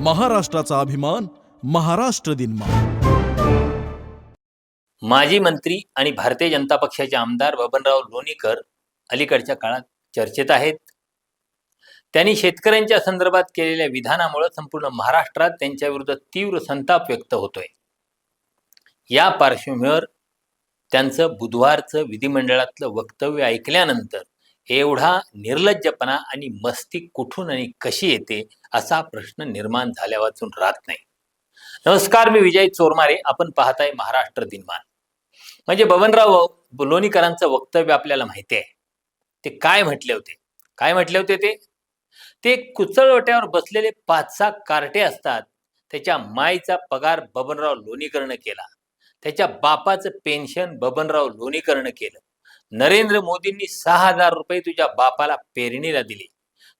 महाराष्ट्राचा अभिमान महाराष्ट्र दिन माजी मंत्री आणि भारतीय जनता पक्षाचे आमदार बबनराव लोणीकर अलीकडच्या काळात चर्चेत आहेत. त्यांनी शेतकऱ्यांच्या संदर्भात केलेल्या विधानामुळे संपूर्ण महाराष्ट्रात त्यांच्या विरुद्ध तीव्र संताप व्यक्त होतोय. या पार्श्वभूमीवर त्यांचं बुधवारचं विधिमंडळातलं वक्तव्य ऐकल्यानंतर एवढा निर्लज्जपणा आणि मस्ती कुठून आणि कशी येते असा प्रश्न निर्माण झाल्या वाचून राहत नाही. नमस्कार मी विजय चोरमारे. आपण पाहताय महाराष्ट्र दिनमान. म्हणजे बबनराव लोणीकरांचं वक्तव्य आपल्याला माहिती आहे. ते काय म्हटले होते? काय म्हटले होते ते? ते कुचळवट्यावर बसलेले पाच सहा कार्टे असतात. त्याच्या माईचा पगार बबनराव लोणीकरनं केला. त्याच्या बापाचं पेन्शन बबनराव लोणीकरनं केलं. नरेंद्र मोदींनी सहा हजार रुपये तुझ्या बापाला पेरणीला दिले.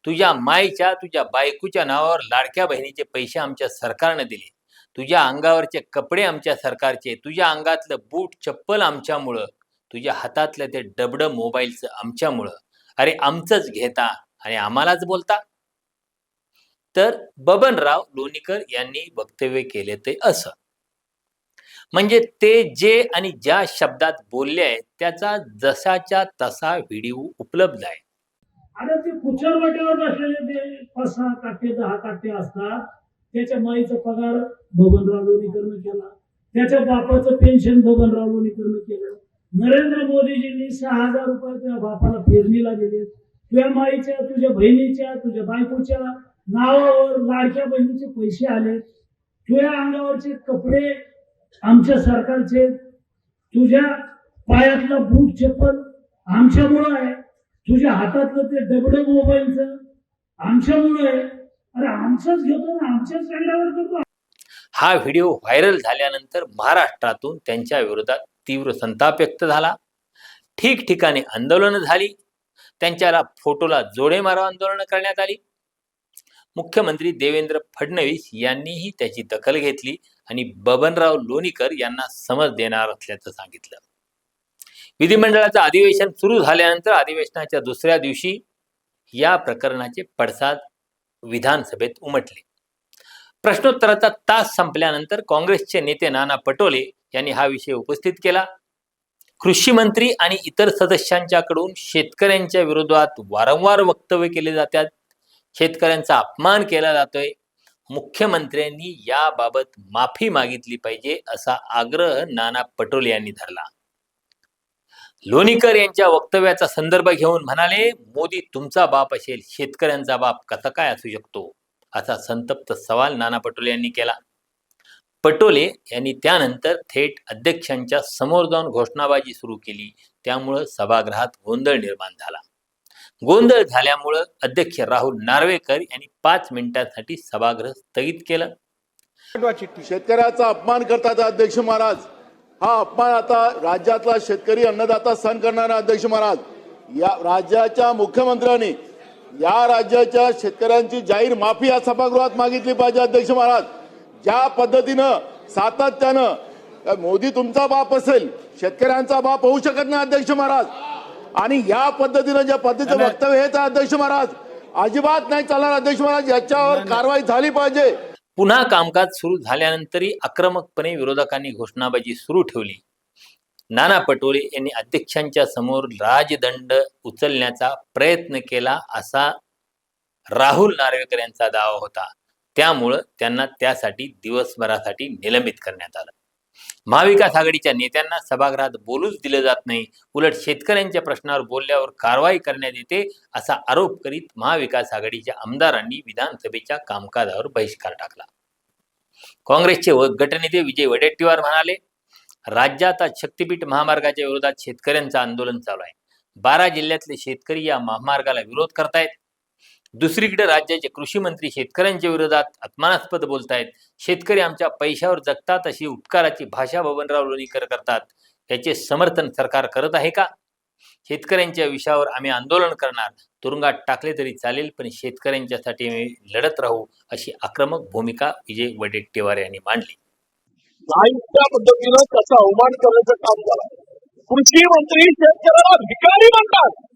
तुझ्या माईच्या तुझ्या बायकोच्या नावावर लाडक्या बहिणीचे पैसे आमच्या सरकारनं दिले. तुझ्या अंगावरचे कपडे आमच्या सरकारचे तुझ्या अंगातलं बूट चप्पल आमच्यामुळं तुझ्या हातातलं ते डबडं मोबाईलचं आमच्यामुळं. अरे आमचंच घेता आणि आम्हालाच बोलता. तर बबनराव लोणीकर यांनी वक्तव्य केले ते असं. म्हणजे ते जे आणि ज्या शब्दात बोलले आहेत त्याचा जसाच्या तसा व्हिडिओ उपलब्ध आहे. अरे ते कुचरवाट्यावर बसलेले ते पाच सहा काटे दहा काटे असतात. त्याच्या माईचा पगार बबनराव लोणीकरनं केला. त्याच्या बापाचं पेन्शन बबनराव लोणीकरनं केलं. नरेंद्र मोदीजींनी सहा हजार रुपये तुझ्या बापाला पेरणीला दिले तुझ्या माईच्या तुझ्या बहिणीच्या तुझ्या बायकोच्या नावावर लाडक्या बहिणीचे पैसे आले तुझ्या अंगावरचे कपडे आमच्या सरकारचे तुझ्या पायातला बूट चप्पल आमच्यामुळं आहे. तुझ्या हातातलं ते डबडं मोबाईलचं आमच्यामुळं आहे. अरे आमचंच घेतो ना आमच्याच रंगावर करतो हा व्हिडिओ व्हायरल झाल्यानंतर महाराष्ट्रातून त्यांच्या विरोधात तीव्र संताप व्यक्त झाला. ठिकठिकाणी आंदोलनं झाली. त्यांच्याला फोटोला जोडे मारो आंदोलनं करण्यात आली. मुख्यमंत्री देवेंद्र फडणवीस यांनीही त्याची दखल घेतली आणि बबनराव लोणीकर यांना समज देणार असल्याचं सांगितलं. विधिमंडळाचं अधिवेशन सुरू झाल्यानंतर अधिवेशनाच्या दुसऱ्या दिवशी या प्रकरणाचे पडसाद विधानसभेत उमटले. प्रश्नोत्तराचा तास संपल्यानंतर काँग्रेसचे नेते नाना पटोले यांनी हा विषय उपस्थित केला. कृषी मंत्री आणि इतर सदस्यांच्याकडून शेतकऱ्यांच्या विरोधात वारंवार वक्तव्य केले जातात. शेतकऱ्यांचा अपमान केला जातोय. मुख्यमंत्र्यांनी याबाबत माफी मागितली पाहिजे असा आग्रह नाना पटोले यांनी धरला. लोणीकर यांच्या वक्तव्याचा संदर्भ घेऊन म्हणाले मोदी तुमचा बाप असेल शेतकऱ्यांचा बाप कसा काय असू शकतो? असा संतप्त सवाल नाना पटोले यांनी केला. पटोले यांनी त्यानंतर थेट अध्यक्षांच्या समोर जाऊन घोषणाबाजी सुरू केली. त्यामुळं सभागृहात गोंधळ निर्माण झाला. गोंधळ झाल्यामुळं अध्यक्ष राहुल नार्वेकर यांनी पाच मिनिटांसाठी सभागृह स्थगित केलं. शेतकऱ्याचा अपमान करतात अध्यक्ष महाराज. हा अपमान आता राज्यातला शेतकरी अन्नदाता सहन करणारा अध्यक्ष महाराज. या राज्याच्या मुख्यमंत्र्यांनी या राज्याच्या शेतकऱ्यांची जाहीर माफी या सभागृहात मागितली पाहिजे अध्यक्ष महाराज. ज्या पद्धतीनं सातत्यानं मोदी तुमचा बाप असेल शेतकऱ्यांचा बाप होऊ शकत नाही अध्यक्ष महाराज. आणि या पद्धतीनं ज्या पद्धतीचं वक्तव्य आहे अध्यक्ष महाराज अजिबात नाही चालणार अध्यक्ष महाराज याच्यावर कारवाई झाली पाहिजे. पुन्हा कामकाज सुरू झाल्यानंतरही आक्रमकपणे विरोधकांनी घोषणाबाजी सुरू ठेवली. नाना पटोले यांनी अध्यक्षांच्या समोर राजदंड उचलण्याचा प्रयत्न केला असा राहुल नार्वेकर यांचा दावा होता. त्यामुळं त्यांना त्यासाठी दिवसभरासाठी निलंबित करण्यात आलं. महाविकास आघाडीच्या नेत्यांना सभागृहात बोलूच दिलं जात नाही. उलट शेतकऱ्यांच्या प्रश्नावर बोलल्यावर कारवाई करण्यात येते असा आरोप करीत महाविकास आघाडीच्या आमदारांनी विधानसभेच्या कामकाजावर बहिष्कार टाकला. काँग्रेसचे गटनेते विजय वडेट्टीवार म्हणाले राज्यात आज शक्तीपीठ महामार्गाच्या विरोधात शेतकऱ्यांचं आंदोलन चालू आहे. बारा जिल्ह्यातले शेतकरी या महामार्गाला विरोध करतायत. दुसरीकडे राज्याचे कृषी मंत्री शेतकऱ्यांच्या विरोधात अपमानास्पद बोलतायत. शेतकरी आमच्या पैशावर जगतात अशी उपकाराची भाषा बबनराव लोणीकर करतात. याचे समर्थन सरकार करत आहे का? शेतकऱ्यांच्या विषयावर आम्ही आंदोलन करणार. तुरुंगात टाकले तरी चालेल पण शेतकऱ्यांच्यासाठी आम्ही लढत राहू अशी आक्रमक भूमिका विजय वडेट्टीवार यांनी मांडली. त्या पद्धतीनं त्याचा अवमान करण्याचं काम झालं. कृषी मंत्री शेतकऱ्याला भिकारी म्हणतात.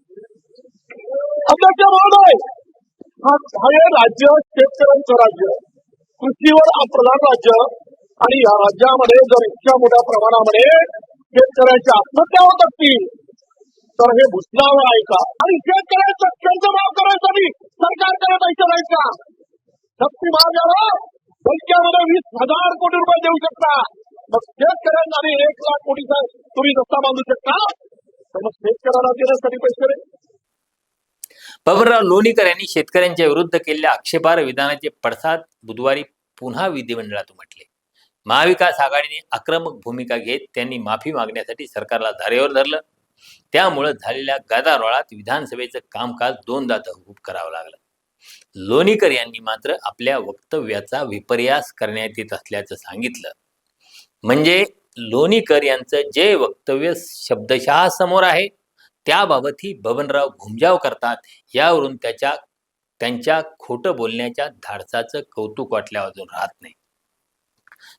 हा हे राज्य शेतकऱ्यांचं राज्य. कृषीवर प्रधान राज्य. आणि या राज्यामध्ये जर इतक्या मोठ्या प्रमाणामध्ये शेतकऱ्यांच्या आत्महत्या होत असतील तर हे भुसणावं आहे का? आणि शेतकऱ्यांचं कर्ज माफ करायसाठी सरकारकडे पैसे नाही का? शक्ती महागाला बँकेमध्ये वीस हजार कोटी रुपये देऊ शकता. मग शेतकऱ्यांना एक लाख कोटीचा तुम्ही रस्ता बांधू शकता? तर मग शेतकऱ्याला देण्यासाठी पैसे नाही. लोणीकर यांनी शेतकऱ्यांच्या विरुद्ध केलेल्या आक्षेपार विधानाचे पडसाद बुधवारी पुन्हा विधिमंडळात उमटले. महाविकास आघाडीने आक्रमक भूमिका घेत त्यांनी माफी मागण्यासाठी सरकारला धारेवर धरलं. त्यामुळे झालेल्या गदारोळात विधानसभेचं कामकाज दोनदा तहकूब करावं लागलं. लोणीकर यांनी मात्र आपल्या वक्तव्याचा विपर्यास करण्यात येत असल्याचं सांगितलं. म्हणजे लोणीकर यांचं जे वक्तव्य शब्दशः समोर आहे त्याबाबतही बबनराव घुमजाव करतात. यावरून त्याच्या त्यांच्या खोटं बोलण्याच्या धाडसाचं कौतुक वाटल्या अजून राहत नाही.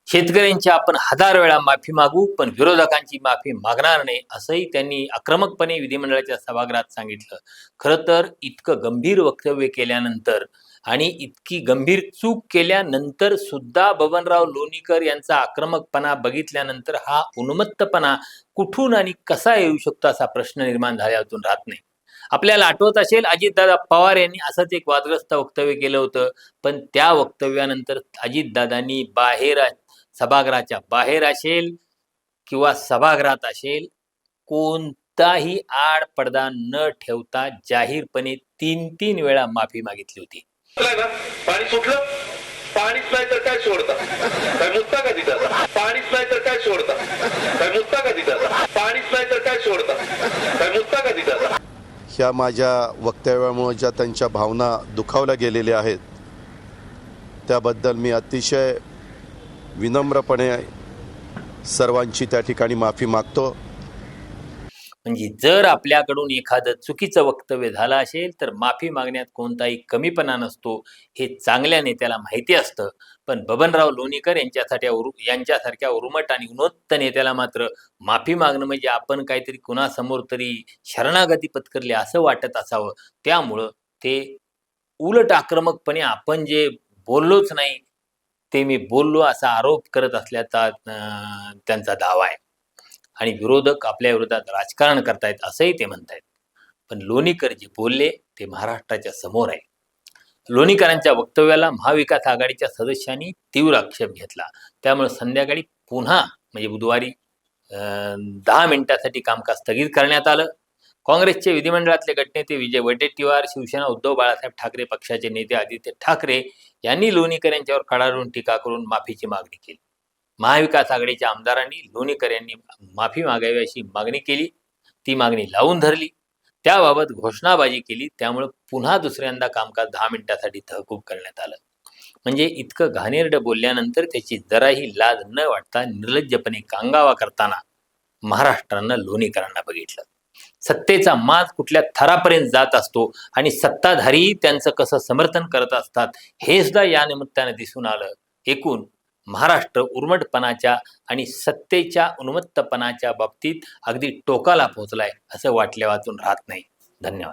शेतकऱ्यांची आपण हजार वेळा माफी मागू पण विरोधकांची माफी मागणार नाही असंही त्यांनी आक्रमकपणे विधिमंडळाच्या सभागृहात सांगितलं. खरं तर इतकं गंभीर वक्तव्य केल्यानंतर आणि इतकी गंभीर चूक केल्यानंतर सुद्धा बबनराव लोणीकर यांचा आक्रमकपणा बघितल्यानंतर हा उन्मत्तपणा कुठून आणि कसा येऊ शकतो असा प्रश्न निर्माण झाल्यातून राहत नाही. आपल्याला आठवत असेल अजितदादा पवार यांनी असंच एक वादग्रस्त वक्तव्य केलं होतं. पण त्या वक्तव्यानंतर अजितदादांनी बाहेर सभागृहाच्या बाहेर असेल किंवा सभागृहात असेल कोणताही आड पडदा न ठेवता जाहीरपणे तीन तीन वेळा माफी मागितली होती. ना पाणी सुटलं पाणीच नाही तर काय सोडता? काय मुद्दा का तिथं पाणीच नाही तर काय सोडता? काय मुद्दा का तिथं पाणीच नाही तर काय सोडता? काय मुद्दा का तिथं ह्या माझ्या वक्तव्यामुळे ज्या त्यांच्या भावना दुखावल्या गेलेल्या आहेत त्याबद्दल मी अतिशय विनम्रपणे सर्वांची त्या ठिकाणी माफी मागतो. म्हणजे जर आपल्याकडून एखादं चुकीचं वक्तव्य झालं असेल तर माफी मागण्यात कोणताही कमीपणा नसतो हे चांगल्या नेत्याला माहिती असतं. पण बबनराव लोणीकर यांच्यासाठी उरु यांच्यासारख्या उर्मट आणि उन्नत नेत्याला मात्र माफी मागणं म्हणजे आपण काहीतरी कुणासमोर तरी शरणागती पत्करली असं वाटत असावं. त्यामुळं ते उलट आक्रमकपणे आपण जे बोललोच नाही ते मी बोललो असा आरोप करत असल्याचा त्यांचा दावा आहे. आणि विरोधक आपल्या विरोधात राजकारण करतायत असंही ते म्हणतायत. पण लोणीकर जे बोलले ते महाराष्ट्राच्या समोर आहे. लोणीकरांच्या वक्तव्याला महाविकास आघाडीच्या सदस्यांनी तीव्र आक्षेप घेतला. त्यामुळे संध्याकाळी पुन्हा म्हणजे बुधवारी दहा मिनिटासाठी कामकाज स्थगित करण्यात आलं. काँग्रेसचे विधिमंडळातले गटनेते विजय वडेट्टीवार शिवसेना उद्धव बाळासाहेब ठाकरे पक्षाचे नेते आदित्य ठाकरे यांनी लोणीकर यांच्यावर कडाडून टीका करून माफीची मागणी केली. महाविकास आघाडीच्या आमदारांनी लोणीकर यांनी माफी मागावी अशी मागणी केली. ती मागणी लावून धरली. त्याबाबत घोषणाबाजी केली. त्यामुळे पुन्हा दुसऱ्यांदा कामकाज दहा मिनिटासाठी तहकूब करण्यात आलं. म्हणजे इतकं घाणेरडं बोलल्यानंतर त्याची जराही लाज न वाटता निर्लज्जपणे कांगावा करताना महाराष्ट्रानं लोणीकरांना बघितलं. सत्तेचा माज कुठल्या थरापर्यंत जात असतो आणि सत्ताधारी त्यांचं कसं समर्थन करत असतात हे सुद्धा या निमित्तानं दिसून आलं. एकूण महाराष्ट्र उर्मटपणाच्या आणि सत्तेच्या उन्मत्तपणाच्या बाबतीत अगदी टोकाला पोहोचलाय असं वाटल्या वाचून राहत नाही. धन्यवाद.